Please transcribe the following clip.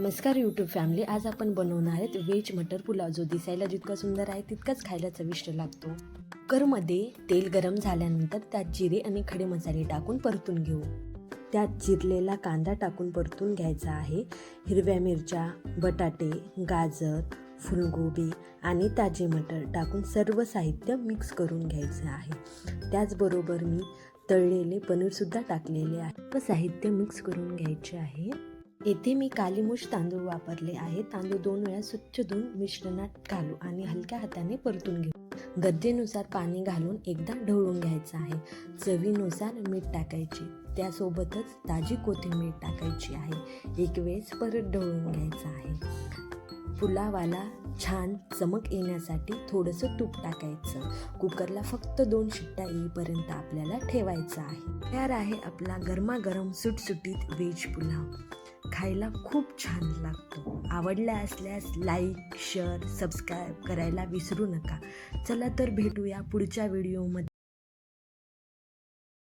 नमस्कार YouTube family आज आपण बनवणार आहेत व्हेज मटर पुलाव. जो दिसायला जितका सुंदर आहे तितकाच खायला चविष्ट लागतो. कुकरमध्ये तेल गरम झाल्यानंतर त्यात जिरे आणि खडे मसाले टाकून परतून घेऊ. त्यात चिरलेला कांदा टाकून परतून घ्यायचा आहे. हिरव्या मिरच्या बटाटे गाजर फुलगोबी आणि ताजे मटर टाकून सर्व साहित्य मिक्स करून घ्यायचं आहे. त्याचबरोबर मी तळलेले पनीरसुद्धा टाकलेले आहे. व साहित्य मिक्स करून घ्यायचे आहे. येथे मी कालीमुश तांदूळ वापरले आहे. तांदूळ दोन वेळा स्वच्छ धुवून मिश्रणात घालू आणि हलक्या हाताने परतून घेऊ. गरजेनुसार पाणी घालून एकदा ढवळून घ्यायचं आहे. चवीनुसार मीठ टाकायचे. त्यासोबतच ताजी कोथिंबीर टाकायची आहे. एक वेळेस परत ढवळून घ्यायचं आहे. पुलावाला छान चमक येण्यासाठी थोडंसं तूप टाकायचं. कुकरला फक्त दोन शिट्ट्या येईपर्यंत आपल्याला ठेवायचं आहे. तयार आहे आपला गरमागरम सुटसुटीत व्हेज पुलाव. खायला खूप छान लागतो. आवडला असल्यास लाईक शेअर सबस्क्राईब करायला विसरू नका. चला तर भेटूया पुढच्या व्हिडिओमध्ये